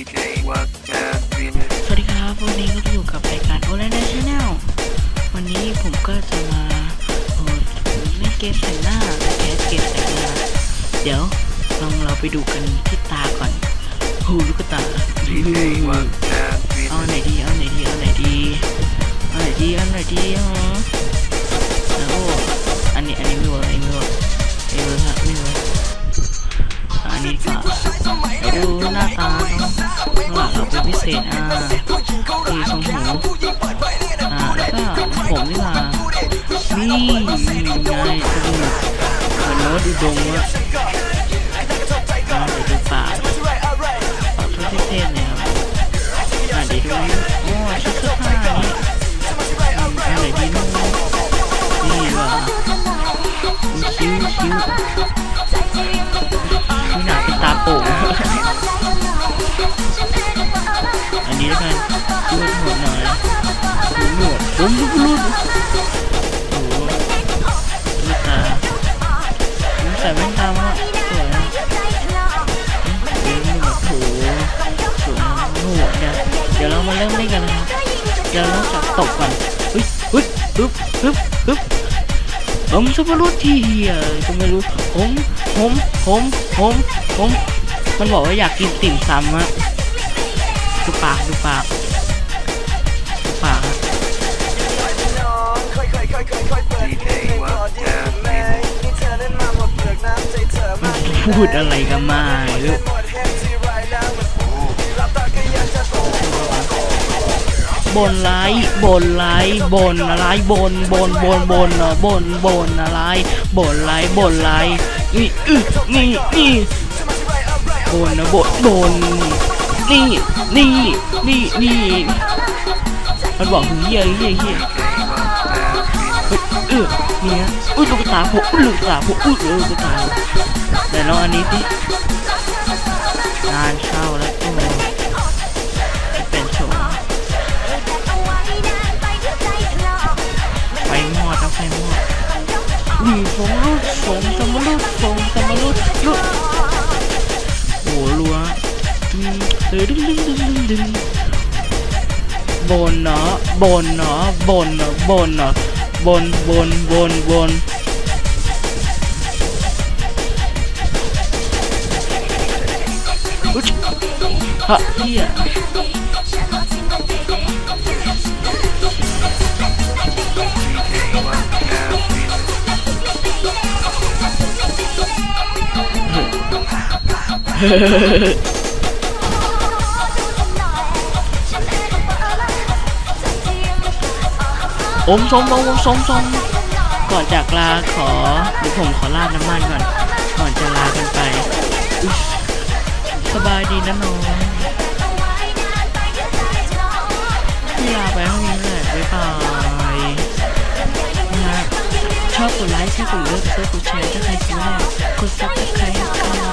สวัสดีครับวันนี้ก็อยู่กับรายการโอเลนชาแนลวันนี้ผมก็จะมาเออเล่นเกมแต่งหน้าแคสเกมแต่งหน้า เดี๋ยวลองเราไปดูกันที่ตาก่อนหูลูกตา DJ was bad เอา feeling. ไหนดีเอาไหนดีเอาไหนดีเอาไหนดีเอาไหนดี ษอ่าตีทรงหูอ่าแล้วก็ผมดีกว่านี่ไงจมูกเหมือนโน้ตอุดมอะอ่าเดี๋ยวดูปากปากชุดเท่เนี่ยครับอ่าเดี๋ยวดู ผมรูดโอ้โหดูตาผมใส่แว่นตามาสวยนะเดี๋ยวหนวดโถสวยหนวดนี่ยเดี๋ยวเรามาเริ่มเล่นกันนะครับเดี๋ยวเราจับตบก่อนเฮ้ยเฮ้ยฮึบฮึบฮึบผมจะมารู้ที่เฮียก็ไม่รู้ผมผมผมผมผมมันบอกว่าอยากกินติ่มซำอะดูปากดูปาก พูดอะไรกันมาลูกบนไลฟ์บนไลฟ์บนอะไรบนบนบนบนเนาะบนบนอะไรบนไลฟ์บนไลฟ์นี่อึนี่นี่บนนะบนบนนี่นี่นี่นี่มันบอกถึงเฮียเฮียเฮียเออเนี่ยอุ้ยลูกตาผมอุ้ยลูกตาผมอุ้ยลูกตา เดี๋ยวลองอันนี้สิงานเข้าแล้วโอ้โหจะเป็นโชว์ไฟมอดแล้วไฟมอดดีสมรุดสมสมรุดสมสมรุดรุดโอ้โหรัวดึงดึงดึงดึงดึงดึงบนเนาะบนเนาะบนเนาะบนเนาะบนบนบนบนะเฮีย DJ was bad feeling. อมสมอมสมสมก่อนจากลาขอเดี๋ยวผมขอลาดน้ำมันก่อน ก่อนจะลากันไป สบายดีนะน้องพี่ลาไปห้องนี้แหละบ๊ายบายนะชอบกดไลค์ใช่กดเลิฟช่วยกดแชร์ถ้าใครชอบกดซับสไครต์ให้กัน